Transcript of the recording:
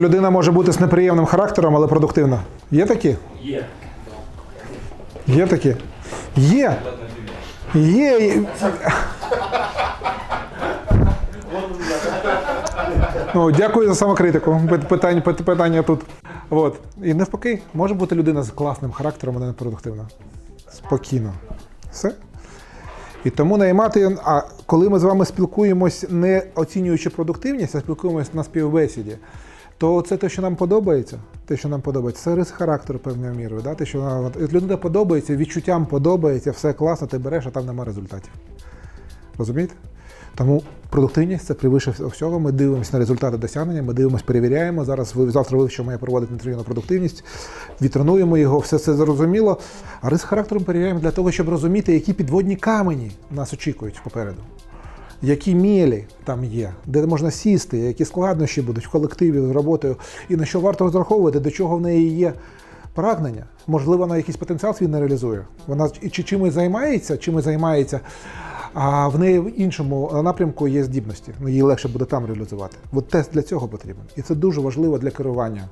Людина може бути з неприємним характером, але продуктивна. Є такі? Є. Є такі? Є. Є. Ну, дякую за самокритику. Питання, питання тут. От. І навпаки, може бути людина з класним характером, але не продуктивна. Спокійно. Все. І тому наймати, а коли ми з вами спілкуємось, не оцінюючи продуктивність, а спілкуємось на співбесіді, то це те, що нам подобається. Те, що нам подобається, це рис характеру певною мірою. Да? Те, що нам- людина подобається, відчуттям подобається, все класно, ти береш, а там нема результатів. Розумієте? Тому продуктивність це превише всього. Ми дивимося на результати досягнення, ми дивимося, перевіряємо. Зараз ви завтра вивчимо, я проводити інтерв'ю на продуктивність, відтренуємо його, все це зрозуміло. А рис характеру перевіряємо для того, щоб розуміти, які підводні камені нас очікують попереду. Які мілі там є, де можна сісти, які складнощі будуть в колективі з роботою, і на що варто розраховувати, до чого в неї є прагнення. Можливо, вона якийсь потенціал свій не реалізує. Вона чи чимось займається, чимось займається, а в неї в іншому напрямку є здібності. Ну, їй легше буде там реалізувати. От тест для цього потрібен. І це дуже важливо для керування.